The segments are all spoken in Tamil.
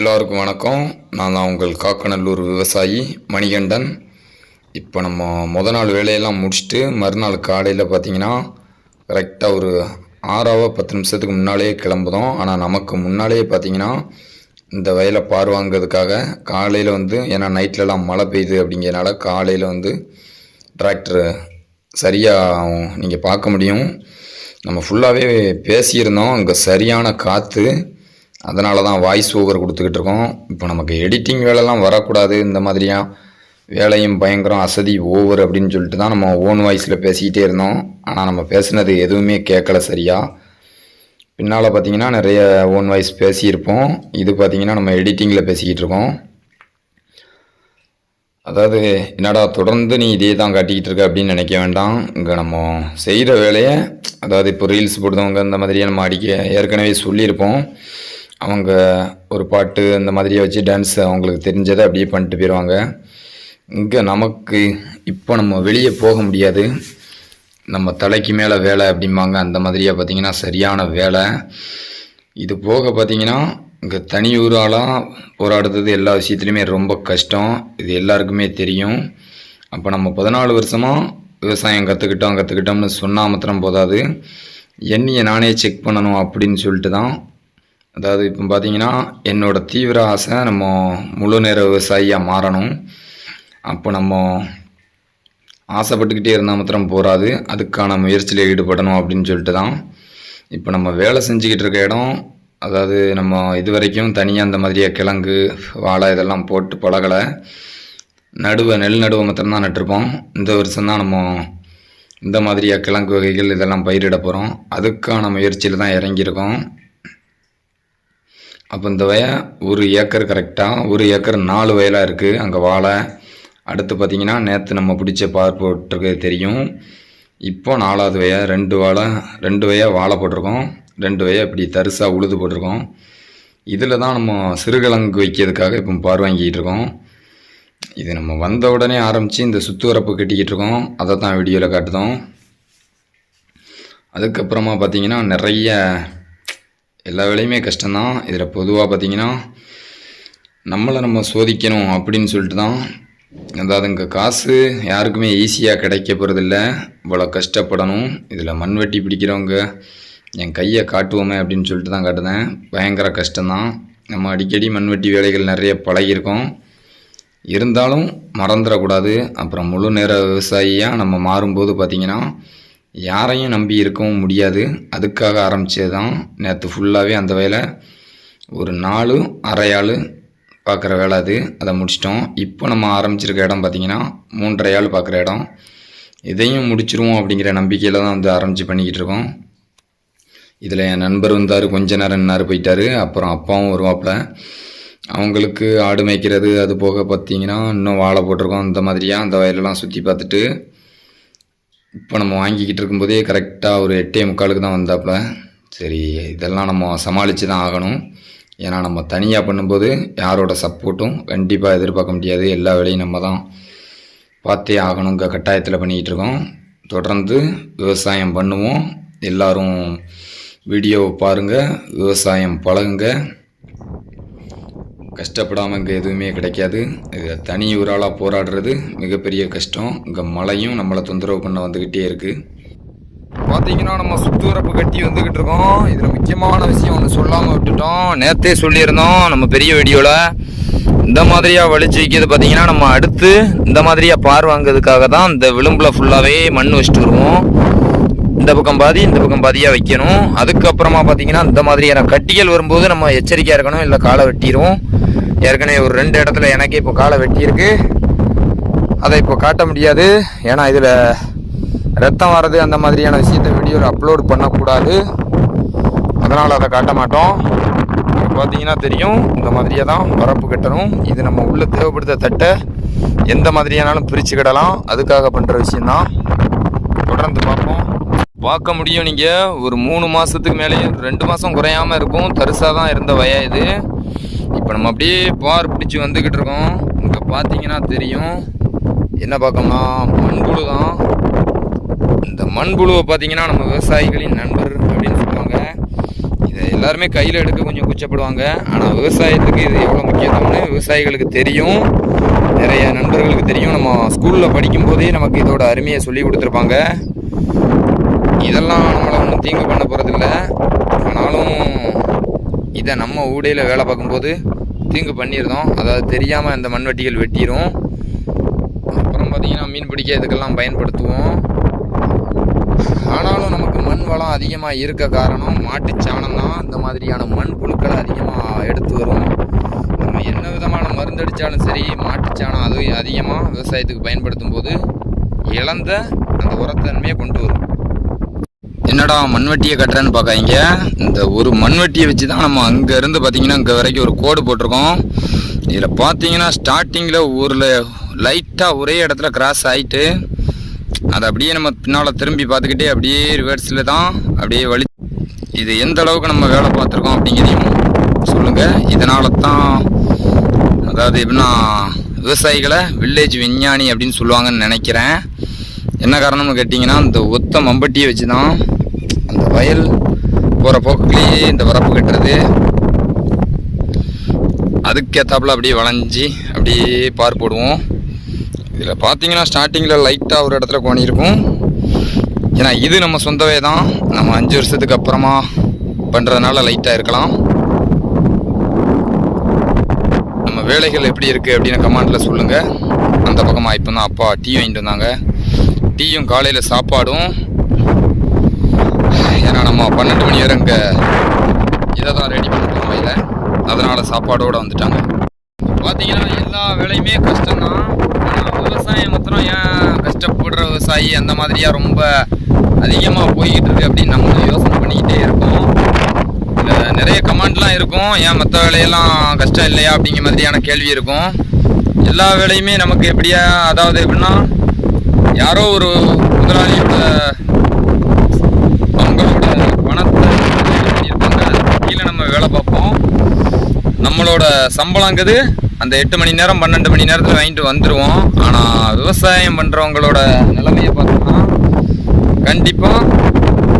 எல்லோருக்கும் வணக்கம். நான் தான் உங்கள் காக்கநல்லூர் விவசாயி மணிகண்டன். இப்போ நம்ம முத நாள் வேலையெல்லாம் முடிச்சுட்டு மறுநாள் காலையில் பார்த்தீங்கன்னா கரெக்டாக ஒரு ஆறாவோ பத்து நிமிஷத்துக்கு முன்னாலேயே கிளம்புதோம். ஆனால் நமக்கு முன்னாலேயே பார்த்தீங்கன்னா இந்த வயலை பார்வாங்கிறதுக்காக காலையில் வந்து ஏன்னா நைட்லலாம் மழை பெய்யுது அப்படிங்கிறனால காலையில் வந்து டிராக்டர் சரியாக நீங்கள் பார்க்க முடியும். நம்ம ஃபுல்லாகவே பேசியிருந்தோம். அங்கே சரியான காற்று அதனால தான் வாய்ஸ் ஓவர் கொடுத்துக்கிட்டு இருக்கோம். இப்போ நமக்கு எடிட்டிங் வேலைலாம் வரக்கூடாது. இந்த மாதிரியா வேலையும் பயங்கரம் அசதி ஓவர் அப்படின்னு சொல்லிட்டு தான் நம்ம ஓன் வாய்ஸில் பேசிக்கிட்டே இருந்தோம். ஆனால் நம்ம பேசுனது எதுவுமே கேட்கல சரியாக பின்னால் பார்த்தீங்கன்னா நிறைய ஓன் வாய்ஸ் பேசியிருப்போம். இது பார்த்திங்கன்னா நம்ம எடிட்டிங்கில் பேசிக்கிட்டு இருக்கோம். அதாவது என்னடா தொடர்ந்து நீ இதே தான் காட்டிக்கிட்டு இருக்க அப்படின்னு நினைக்க வேண்டாம். இங்கே நம்ம செய்கிற வேலையை அதாவது இப்போ ரீல்ஸ் போடுறவங்க இந்த மாதிரியே நம்ம அடிக்க ஏற்கனவே சொல்லியிருப்போம். அவங்க ஒரு பாட்டு இந்த மாதிரியே வச்சு டான்ஸ் அவங்களுக்கு தெரிஞ்சதை அப்படியே பண்ணிட்டு போயிடுவாங்க இங்கே நமக்கு இப்போ நம்ம வெளியே போக முடியாது. நம்ம தலைக்கு மேலே வேலை அப்படிம்பாங்க. அந்த மாதிரியாக பார்த்தீங்கன்னா சரியான வேலை. இது போக பார்த்தீங்கன்னா இங்கே தனி ஊராலாம் போராடுறது எல்லா விஷயத்துலையுமே ரொம்ப கஷ்டம். இது எல்லாருக்குமே தெரியும். அப்போ நம்ம பதினாலு வருஷமாக விவசாயம் கற்றுக்கிட்டோம் கற்றுக்கிட்டோம்னு சொன்னால் மாத்திரம் போதாது. என்னையை நானே செக் பண்ணணும் அப்படின்னு சொல்லிட்டு தான் அதாவது இப்போ பார்த்தீங்கன்னா என்னோடய தீவிர ஆசை நம்ம முழு நேர விவசாயியாக மாறணும். அப்போ நம்ம ஆசைப்பட்டுக்கிட்டே இருந்தால் மாத்திரம் போகாது அதுக்கான முயற்சியில் ஈடுபடணும் அப்படின்னு சொல்லிட்டு தான். இப்போ நம்ம வேலை செஞ்சுக்கிட்டு இருக்க இடம் அதாவது நம்ம இது வரைக்கும் தனியாக அந்த மாதிரியே கிழங்கு வாழை இதெல்லாம் போட்டு பழகலை. நடுவை நெல் நடுவை மாத்திரம்தான் நட்டிருப்போம். இந்த வருஷம் தான் நம்ம இந்த மாதிரியா கிழங்கு வகைகள் இதெல்லாம் பயிரிட போகிறோம் அதுக்கான முயற்சியில் தான் இறங்கியிருக்கோம். அப்போ இந்த வய ஒரு ஏக்கர் கரெக்டாக ஒரு ஏக்கர் நாலு வயலாக இருக்குது அங்கே வாழை. அடுத்து பார்த்தீங்கன்னா நேற்று நம்ம பிடிச்ச பார் போட்டிருக்கிறது தெரியும். இப்போ நாலாவது வய ரெண்டு வாழை ரெண்டு வய வாழை போட்டிருக்கோம். ரெண்டு வய இப்படி தரிசாக உழுது போட்டிருக்கோம். இதில் தான் நம்ம சிறுகிழங்கு வைக்கிறதுக்காக இப்போ பார் வாங்கிக்கிட்டு இருக்கோம். இது நம்ம வந்த உடனே ஆரம்பித்து இந்த சுத்துவரப்பு கட்டிக்கிட்டு இருக்கோம். அதை தான் வீடியோவில் காட்டுதோம். அதுக்கப்புறமா பார்த்தீங்கன்னா நிறைய எல்லா வேலையுமே கஷ்டம்தான். இதில் பொதுவாக பார்த்தீங்கன்னா நம்மளை நம்ம சோதிக்கணும் அப்படின்னு சொல்லிட்டு தான். அதாவது இங்கே காசு யாருக்குமே ஈஸியாக கிடைக்க போகிறதில்ல இவ்வளோ கஷ்டப்படணும். இதில் மண்வெட்டி பிடிக்கிறவங்க என் கையை காட்டுவோமே அப்படின்னு சொல்லிட்டு தான் காட்டுதேன் பயங்கர கஷ்டம்தான். நம்ம அடிக்கடி மண்வெட்டி வேலைகள் நிறைய பழகியிருக்கோம். இருந்தாலும் மறந்துடக்கூடாது. அப்புறம் முழு நேர விவசாயியாக நம்ம மாறும்போது பார்த்திங்கன்னா யாரையும் நம்பி இருக்கவும் முடியாது. அதுக்காக ஆரம்பித்தது தான் நேற்று ஃபுல்லாகவே அந்த வேலை. ஒரு நாலு அரையாள் பார்க்குற வேலை அது. அதை முடிச்சிட்டோம். இப்போ நம்ம ஆரம்பிச்சிருக்க இடம் பார்த்திங்கன்னா மூன்றரை ஆள் பார்க்குற இடம். இதையும் முடிச்சிருவோம் அப்படிங்கிற நம்பிக்கையில் தான் வந்து ஆரம்பித்து பண்ணிக்கிட்டு இருக்கோம். இதில் என் நண்பர் வந்தார் கொஞ்ச நேரம் நின்னார் போயிட்டார். அப்புறம் அப்பாவும் வருவாப்புல. அவங்களுக்கு ஆடு மேய்க்கிறது அது போக பார்த்தீங்கன்னா இன்னும் வாழை போட்டிருக்கோம். இந்த மாதிரியாக அந்த வயலெல்லாம் சுற்றி பார்த்துட்டு இப்போ நம்ம வாங்கிக்கிட்டு இருக்கும்போதே கரெக்டாக ஒரு எட்டே முக்காலுக்கு தான் வந்தாப்புல. சரி இதெல்லாம் நம்ம சமாளித்து தான் ஆகணும். ஏன்னா நம்ம தனியாக பண்ணும்போது யாரோட சப்போர்ட்டும் கண்டிப்பாக எதிர்பார்க்க முடியாது. எல்லா வேலையும் நம்ம தான் பார்த்தே ஆகணுங்க கட்டாயத்தில் பண்ணிக்கிட்டு இருக்கோம். தொடர்ந்து விவசாயம் பண்ணுவோம். எல்லோரும் வீடியோவை பாருங்கள் விவசாயம் பழகுங்க. கஷ்டப்படாமல் இங்கே எதுவுமே கிடைக்காது. இது தனி ஒரு ஆளாக போராடுறது மிகப்பெரிய கஷ்டம். இங்கே மழையும் நம்மளை தொந்தரவு பண்ண வந்துக்கிட்டே இருக்குது பார்த்தீங்கன்னா நம்ம சுற்றுவரப்பு கட்டி வந்துக்கிட்டு இருக்கோம். இதில் முக்கியமான விஷயம் ஒன்று சொல்லாமல் விட்டுட்டோம். நேற்றே சொல்லியிருந்தோம் நம்ம பெரிய வீடியோவில் இந்த மாதிரியாக வலிச்சு வைக்கிறது பார்த்தீங்கன்னா நம்ம அடுத்து இந்த மாதிரியாக பார் வாங்கிறதுக்காக தான் இந்த விளிம்பில் ஃபுல்லாகவே மண் வச்சுட்டு வருவோம். இந்த பக்கம் பாதி இந்த பக்கம் பாதியாக வைக்கணும். அதுக்கப்புறமா பார்த்தீங்கன்னா இந்த மாதிரியான கட்டிகள் வரும்போது நம்ம எச்சரிக்கையாக இருக்கணும் இல்லை காலை வெட்டிடுவோம். ஏற்கனவே ஒரு ரெண்டு இடத்துல எனக்கு இப்போ காலை வெட்டியிருக்கு. அதை இப்போ காட்ட முடியாது. ஏன்னா இதில் ரத்தம் வர்றது அந்த மாதிரியான விஷயத்தை வீடியோவில் அப்லோட் பண்ணக்கூடாது. அதனால் அதை காட்ட மாட்டோம். பார்த்தீங்கன்னா தெரியும் இந்த மாதிரியே தான் வரப்பு கட்டணும். இது நம்ம உள்ள தேவைப்படுத்த தட்டை எந்த மாதிரியானாலும் பிரிச்சுக்கிடலாம் அதுக்காக பண்ணுற விஷயந்தான் தொடர்ந்து பார்ப்போம். பார்க்க முடியும் நீங்கள் ஒரு மூணு மாதத்துக்கு மேலேயும் ரெண்டு மாதம் குறையாமல் இருக்கும். தரிசாக தான் இருந்த வய இது. இப்போ நம்ம அப்படியே பார் பிடிச்சி வந்துக்கிட்டு இருக்கோம். இங்கே பார்த்தீங்கன்னா தெரியும். என்ன பார்க்கணும்னா மண்புழு தான். இந்த மண்புழுவை பார்த்தீங்கன்னா நம்ம விவசாயிகளின் நண்பர் அப்படின்னு சொல்லுவாங்க. இதை எல்லாருமே கையில் எடுக்க கொஞ்சம் குச்சப்படுவாங்க. ஆனால் விவசாயத்துக்கு இது எவ்வளோ முக்கியத்துவம்னு விவசாயிகளுக்கு தெரியும். நிறைய நண்பர்களுக்கு தெரியும். நம்ம ஸ்கூலில் படிக்கும்போதே நமக்கு இதோட அருமையை சொல்லி கொடுத்துருப்பாங்க. இதெல்லாம் நம்மளை ஒன்றும் தீங்கு பண்ண போகிறதில்ல ஆனாலும் இதை நம்ம ஊடையில் வேலை பார்க்கும்போது தீங்கு பண்ணியிருந்தோம் அதாவது தெரியாமல் இந்த மண்வெட்டிகள் வெட்டிடும் அப்புறம் பார்த்தீங்கன்னா மீன் பிடிக்க இதுக்கெல்லாம் பயன்படுத்துவோம். ஆனாலும் நமக்கு மண் வளம் அதிகமாக இருக்க காரணம் மாட்டுச் சாணம் தான். இந்த மாதிரியான மண் புழுக்களை அதிகமாக எடுத்து வரும். நம்ம என்ன விதமான மருந்து அடித்தாலும் சரி மாட்டுச் சாணம் அது அதிகமாக விவசாயத்துக்கு பயன்படுத்தும் போது இழந்த அந்த உரத்தன்மையை கொண்டு வரும். என்னடா மண்வெட்டியை கட்டுறேன்னு பார்க்காதீங்க. இந்த ஒரு மண்வெட்டியை வச்சு தான் நம்ம அங்கேருந்து பார்த்தீங்கன்னா இங்கே வரைக்கும் ஒரு கோடு போட்டிருக்கோம். இதில் பார்த்தீங்கன்னா ஸ்டார்டிங்கில் ஊரில் லைட்டாக ஒரே இடத்துல கிராஸ் ஆகிட்டு அதை அப்படியே நம்ம பின்னால் திரும்பி பார்த்துக்கிட்டே அப்படியே ரிவர்ஸில் தான் அப்படியே வலி இது எந்த அளவுக்கு நம்ம வேலை பார்த்துருக்கோம் அப்படிங்கிறதையும் சொல்லுங்கள் இதனால தான் அதாவது எப்படின்னா விவசாயிகளை வில்லேஜ் விஞ்ஞானி அப்படின்னு சொல்லுவாங்கன்னு நினைக்கிறேன். என்ன காரணம்னு கேட்டிங்கன்னா இந்த ஒத்த மம்பட்டியை வச்சு தான் வயல் போகிற போக்குலேயே இந்த வரப்பு கட்டுறது. அதுக்கேற்றாப்புல அப்படியே வளைஞ்சி அப்படியே பார் போடுவோம். இதில் பார்த்தீங்கன்னா ஸ்டார்டிங்கில் லைட்டாக ஒரு இடத்துல கோணி இருக்கும். ஏன்னா இது நம்ம சொந்தவே தான். நம்ம அஞ்சு வருஷத்துக்கு அப்புறமா பண்ணுறதுனால லைட்டாக இருக்கலாம். நம்ம வேலைகள் எப்படி இருக்குது அப்படின்னு கமாண்டில் சொல்லுங்கள் அந்த பக்கமாக இப்போ தான். அப்பா டீ வாங்கிட்டு வந்தாங்க. டீயும் காலையில் சாப்பாடும் ஆமாம் பன்னெண்டு மணி வரை இங்கே இதை தான் ரெடி பண்ணிட்டோம் வயல அதனால் சாப்பாடோடு வந்துட்டாங்க. பார்த்தீங்கன்னா எல்லா வேலையுமே கஷ்டம்தான். ஆனால் விவசாயம் மாத்திரம் ஏன் கஷ்டப்படுற விவசாயி அந்த மாதிரியா ரொம்ப அதிகமாக போய்கிட்டு இருக்கு அப்படின்னு நம்ம யோசனை பண்ணிக்கிட்டே இருக்கோம். இதில் நிறைய கமெண்ட்லாம் இருக்கும். ஏன் மற்ற வேலையெல்லாம் கஷ்டம் இல்லையா அப்படிங்கிற மாதிரியான கேள்வி இருக்கும். எல்லா வேலையுமே நமக்கு எப்படியா அதாவது எப்படின்னா யாரோ ஒரு முதலாளியோட அவங்களோட பணத்தை இது பண்ணியிருப்பாங்க அதுக்கு கீழே நம்ம வேலை பார்ப்போம் நம்மளோட சம்பளங்கிறது அந்த எட்டு மணி நேரம் பன்னெண்டு மணி நேரத்தில் வாங்கிட்டு வந்துடுவோம் ஆனால் விவசாயம் பண்ணுறவங்களோட நிலைமையை பார்த்தோம்னா கண்டிப்பாக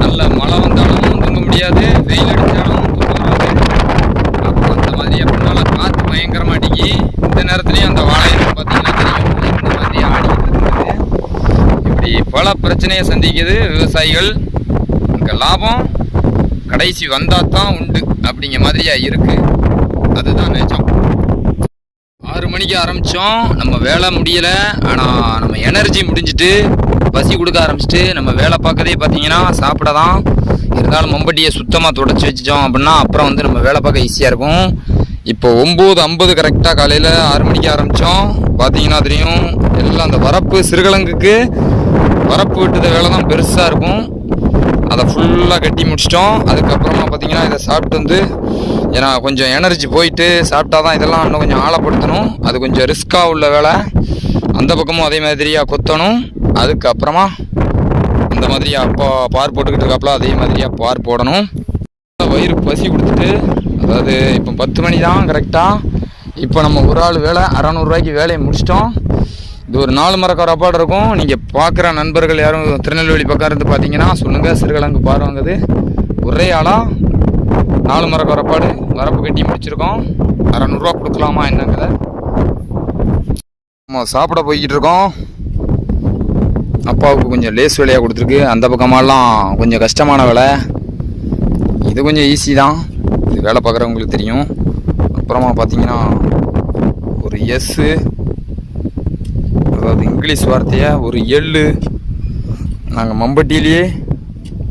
நல்ல மழை வந்தாலும் தூங்க முடியாது. வெயில் அடித்தாலும் தூங்க வராது அப்போ அந்த மாதிரி அப்படின்னால காற்று பயங்கரமாட்டிக்கு இந்த நேரத்துலையும் அந்த வாழை பார்த்தீங்கன்னா தெரியும். இந்த மாதிரி ஆடிக்கிட்டு இருக்குது இப்படி பல பிரச்சனையை சந்திக்குது விவசாயிகள். இங்கே லாபம் கடைசி வந்தால் தான் உண்டு அப்படிங்கிற மாதிரியா இருக்குது அதுதான் நிஜம். ஆறு மணிக்கு ஆரம்பித்தோம் நம்ம வேலை முடியலை. ஆனால் நம்ம எனர்ஜி முடிஞ்சிட்டு பசி கொடுக்க ஆரம்பிச்சிட்டு நம்ம வேலை பார்க்கறதே பார்த்தீங்கன்னா சாப்பிட தான் இருந்தாலும் மம்பட்டியை சுத்தமாக தொடச்சி வச்சிட்டோம் அப்படின்னா அப்புறம் வந்து நம்ம வேலை பார்க்க ஈஸியாக இருக்கும். இப்போ ஒம்பது ஐம்பது கரெக்டாக காலையில் ஆறு மணிக்கு ஆரம்பித்தோம் பார்த்தீங்கன்னா தெரியும். எல்லாம் அந்த வரப்பு சிறுகிழங்குக்கு வரப்பு விட்டத வேலை தான் பெருசாக இருக்கும். அதை ஃபுல்லாக கட்டி முடிச்சிட்டோம். அதுக்கப்புறமா பார்த்தீங்கன்னா இதை சாப்பிட்டு வந்து ஏன்னா கொஞ்சம் எனர்ஜி போயிட்டு சாப்பிட்டா தான் இதெல்லாம் இன்னும் கொஞ்சம் ஆழப்படுத்தணும். அது கொஞ்சம் ரிஸ்க்காக உள்ள வேலை. அந்த பக்கமும் அதே மாதிரியாக கொத்தணும். அதுக்கப்புறமா அந்த மாதிரியா அப்போ பார் போட்டுக்கிட்டு இருக்காப்புல அதே மாதிரியா பார் போடணும். வயிறு பசி கொடுத்துட்டு அதாவது இப்போ பத்து மணி தான் கரெக்டாக இப்போ நம்ம ஒரு ஆள் வேலை அறநூறுரூவாய்க்கு வேலையை முடிச்சிட்டோம். இது ஒரு நாலு மரக்கார அப்பாடு இருக்கும். நீங்கள் பார்க்குற நண்பர்கள் யாரும் திருநெல்வேலி பக்கம் இருந்து பார்த்தீங்கன்னா சொல்லுங்கள் சிறுகிழங்கு பார் வாங்குது. ஒரே ஆளாக நாலு மரக்கு வரப்பாடு வரப்பு கட்டி முடிச்சிருக்கோம். அறநூறுவா கொடுக்கலாமா என்னங்கிறத. நம்ம சாப்பிட போய்கிட்டு இருக்கோம். அப்பாவுக்கு கொஞ்சம் லேஸ் வேலையாக கொடுத்துருக்கு. அந்த பக்கமெல்லாம் கொஞ்சம் கஷ்டமான வேலை. இது கொஞ்சம் ஈஸி தான். இது வேலை பார்க்குறவங்களுக்கு தெரியும். அப்புறமா பார்த்தீங்கன்னா ஒரு எஸ்ஸு அதாவது இங்கிலீஷ் வார்த்தையை ஒரு எள்ளு நாங்கள் மம்பட்டியிலேயே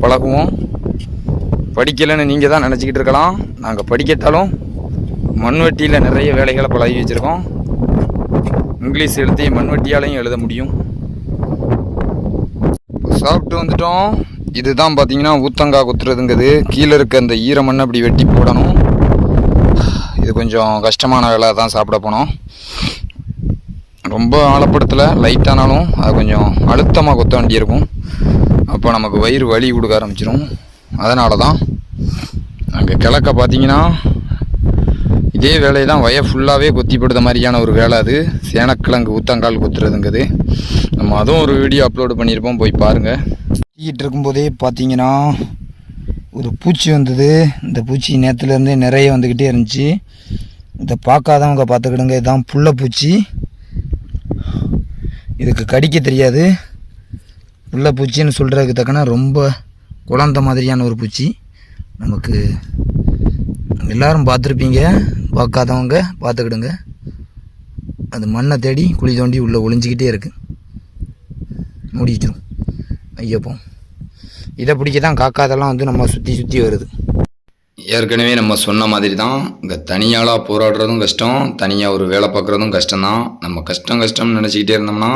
பழகுவோம். படிக்கலைன்னு நீங்கள் தான் நினச்சிக்கிட்டு இருக்கலாம். நாங்கள் படிக்கட்டாலும் மண்வெட்டியில் நிறைய வேலைகளை பழகி வச்சுருக்கோம். இங்கிலீஷ் எழுதி மண்வெட்டியாலையும் எழுத முடியும். சாப்பிட்டு வந்துட்டோம். இதுதான் பார்த்தீங்கன்னா ஊத்தங்காய் குத்துறதுங்கிறது கீழே இருக்க அந்த ஈர மண்ணை அப்படி வெட்டி போடணும். இது கொஞ்சம் கஷ்டமான வேலை தான் சாப்பிட போனோம். ரொம்ப ஆழப்படுத்தலை லைட்டானாலும் அது கொஞ்சம் அழுத்தமாக கொத்த வேண்டியிருக்கும். அப்போ நமக்கு வயிறு வலி கொடுக்க ஆரம்பிச்சிடும் அதனால தான் அங்கே கிழக்க பார்த்தீங்கன்னா இதே வேலையை தான் வய ஃபுல்லாகவே கொத்திப்படுத்த மாதிரியான ஒரு வேலை அது. சேனக்கிழங்கு ஊத்தங்கால் குத்துறதுங்கிறது நம்ம அதுவும் ஒரு வீடியோ அப்லோடு பண்ணியிருப்போம். போய் பாருங்கள் சுற்றிக்கிட்டு இருக்கும்போதே பார்த்தீங்கன்னா ஒரு பூச்சி வந்தது. இந்த பூச்சி நேற்றுலேருந்தே நிறைய வந்துக்கிட்டே இருந்துச்சு. இதை பார்க்காதவங்க பார்த்துக்கிடுங்க. இதுதான் புள்ள பூச்சி. இதுக்கு கடிக்க தெரியாது. புள்ள பூச்சின்னு சொல்கிறதுக்கு தக்கன ரொம்ப குழந்த மாதிரியான ஒரு பூச்சி. நமக்கு எல்லாரும் பார்த்துருப்பீங்க. பார்க்காதவங்க பார்த்துக்கிடுங்க. அது மண்ணை தேடி குழி தோண்டி உள்ளே ஒளிஞ்சிக்கிட்டே இருக்குது மூடி வச்சிரும் இதை பிடிக்க தான் காக்காதெல்லாம் வந்து நம்ம சுற்றி சுற்றி வருது. ஏற்கனவே நம்ம சொன்ன மாதிரி தான் இங்கே தனியாளாக போராடுறதும் கஷ்டம் தனியாக ஒரு வேலை பார்க்குறதும் கஷ்டம்தான். நம்ம கஷ்டம் கஷ்டம்னு நினச்சிக்கிட்டே இருந்தோம்னா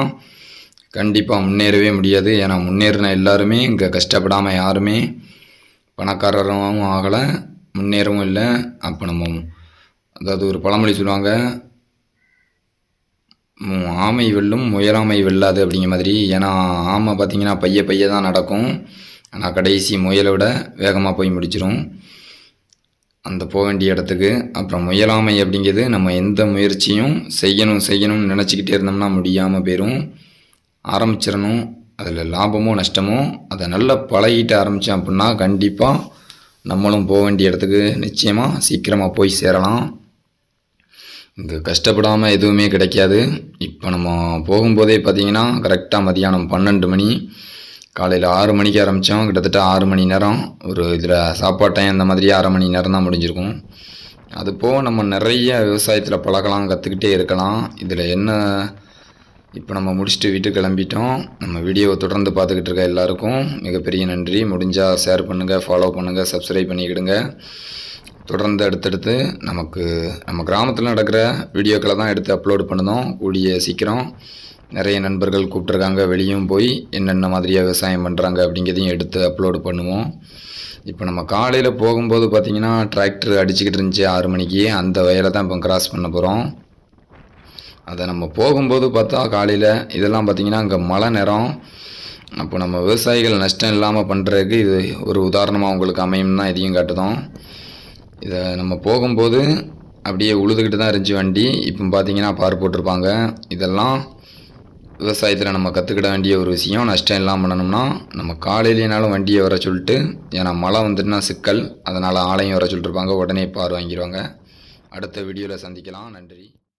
கண்டிப்பாக முன்னேறவே முடியாது. ஏன்னா முன்னேறின எல்லாருமே இங்கே கஷ்டப்படாமல் யாருமே பணக்காரரும் ஆகலை முன்னேறவும் இல்லை அப்போ நம்ம அதாவது ஒரு பழமொழி சொல்லுவாங்க ஆமை வெல்லும் முயலாமை வெல்லாது அப்படிங்கிற மாதிரி. ஏன்னா ஆமை பார்த்தீங்கன்னா பைய பைய தான் நடக்கும். ஆனால் கடைசி முயலை விட வேகமாக போய் முடிச்சிடும் அந்த போக வேண்டிய இடத்துக்கு. அப்புறம் முயலாமை அப்படிங்கிறது நம்ம எந்த முயற்சியும் செய்யணும் செய்யணும்னு நினச்சிக்கிட்டே இருந்தோம்னா முடியாமல் போயிடும் ஆரம்பிச்சிடணும். அதில் லாபமோ நஷ்டமோ அதை நல்லா பழகிட்டு ஆரம்பித்தோம் அப்படின்னா கண்டிப்பாக நம்மளும் போக வேண்டிய இடத்துக்கு நிச்சயமாக சீக்கிரமாக போய் சேரலாம். இங்கே கஷ்டப்படாமல் எதுவுமே கிடைக்காது. இப்போ நம்ம போகும்போதே பார்த்தீங்கன்னா கரெக்டாக மதியானம் பன்னெண்டு மணி காலையில் ஆறு மணிக்கு ஆரம்பித்தோம் கிட்டத்தட்ட ஆறு மணி நேரம். ஒரு இதில் சாப்பாடு டைம் அந்த மாதிரி அரை மணி நேரம் தான் முடிஞ்சிருக்கும். அது போக நம்ம நிறைய விவசாயத்தில் பழகலாம் கற்றுக்கிட்டே இருக்கலாம். இதில் என்ன இப்போ நம்ம முடிச்சுட்டு வீட்டுக்கு கிளம்பிட்டோம். நம்ம வீடியோவை தொடர்ந்து பார்த்துக்கிட்டு இருக்க எல்லாருக்கும் மிகப்பெரிய நன்றி. முடிஞ்சால் ஷேர் பண்ணுங்கள் ஃபாலோ பண்ணுங்கள் சப்ஸ்கிரைப் பண்ணிக்கிடுங்க. தொடர்ந்து அடுத்தடுத்து நமக்கு நம்ம கிராமத்தில் நடக்கிற வீடியோக்களை தான் எடுத்து அப்லோட் பண்ணணும் கூடிய சீக்கிரம் நிறைய நண்பர்கள் கூப்பிட்ருக்காங்க வெளியும் போய் என்னென்ன மாதிரியாக விவசாயம் பண்ணுறாங்க அப்படிங்கிறதையும் எடுத்து அப்லோடு பண்ணுவோம். இப்போ நம்ம காலையில் போகும்போது பார்த்தீங்கன்னா டிராக்டர் அடிச்சுக்கிட்டு இருந்துச்சு ஆறு மணிக்கு. அந்த வயலை தான் இப்போ கிராஸ் பண்ண போகிறோம் அதை நம்ம போகும்போது பார்த்தா காலையில் இதெல்லாம் பார்த்தீங்கன்னா அங்கே மழை நேரம். அப்போ நம்ம விவசாயிகள் நஷ்டம் இல்லாமல் பண்ணுறதுக்கு இது ஒரு உதாரணமாக உங்களுக்கு அமையும் தான் இதையும் காட்டுதோம். இதை நம்ம போகும்போது அப்படியே உழுதுகிட்டு தான் இருந்துச்சு வண்டி. இப்போ பார்த்தீங்கன்னா பார் போட்டிருப்பாங்க. இதெல்லாம் விவசாயத்தில் நம்ம கற்றுக்கிட வேண்டிய ஒரு விஷயம். நஷ்டம் இல்லாமல் பண்ணணும்னா நம்ம காலையிலேனாலும் வண்டியை வர சொல்லிட்டு ஏன்னா மழை வந்துட்டுனா சிக்கல். அதனால் ஆளையும் வர சொல்லிட்டுருப்பாங்க உடனே பார் வாங்கிடுவாங்க. அடுத்த வீடியோவில் சந்திக்கலாம். நன்றி.